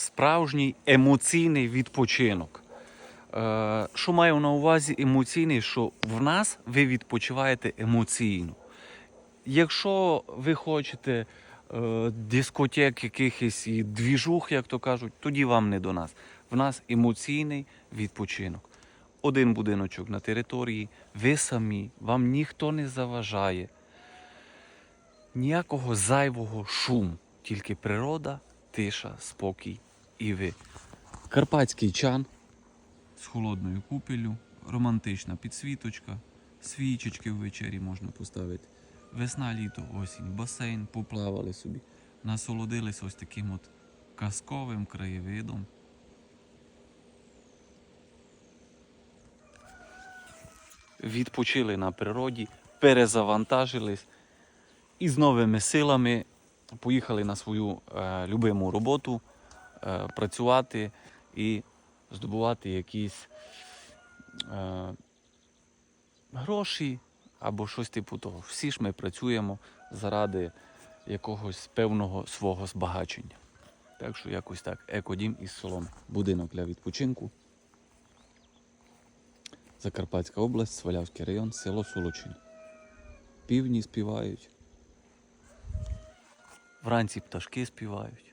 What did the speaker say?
справжній емоційний відпочинок. Е, що маю на увазі емоційний, що в нас ви відпочиваєте емоційно. Якщо ви хочете е, дискотек якихось і двіжух, як то кажуть, тоді вам не до нас. В нас емоційний відпочинок. Один будиночок на території, ви самі, вам ніхто не заважає. Ніякого зайвого шуму, тільки природа, тиша, спокій і ви. Карпатський чан з холодною купелю, романтична підсвіточка, свічечки ввечері можна поставити. Весна, літо, осінь, басейн, поплавали собі, насолодились ось таким от казковим краєвидом. Відпочили на природі, перезавантажились і з новими силами поїхали на свою е, любиму роботу працювати і здобувати якісь е, гроші або щось типу того. Всі ж ми працюємо заради якогось певного свого збагачення. Так що якось так. Екодім із соломи. Будинок для відпочинку. Закарпатська область, Свалявський район, село Солочин. Півні співають. Вранці пташки співають.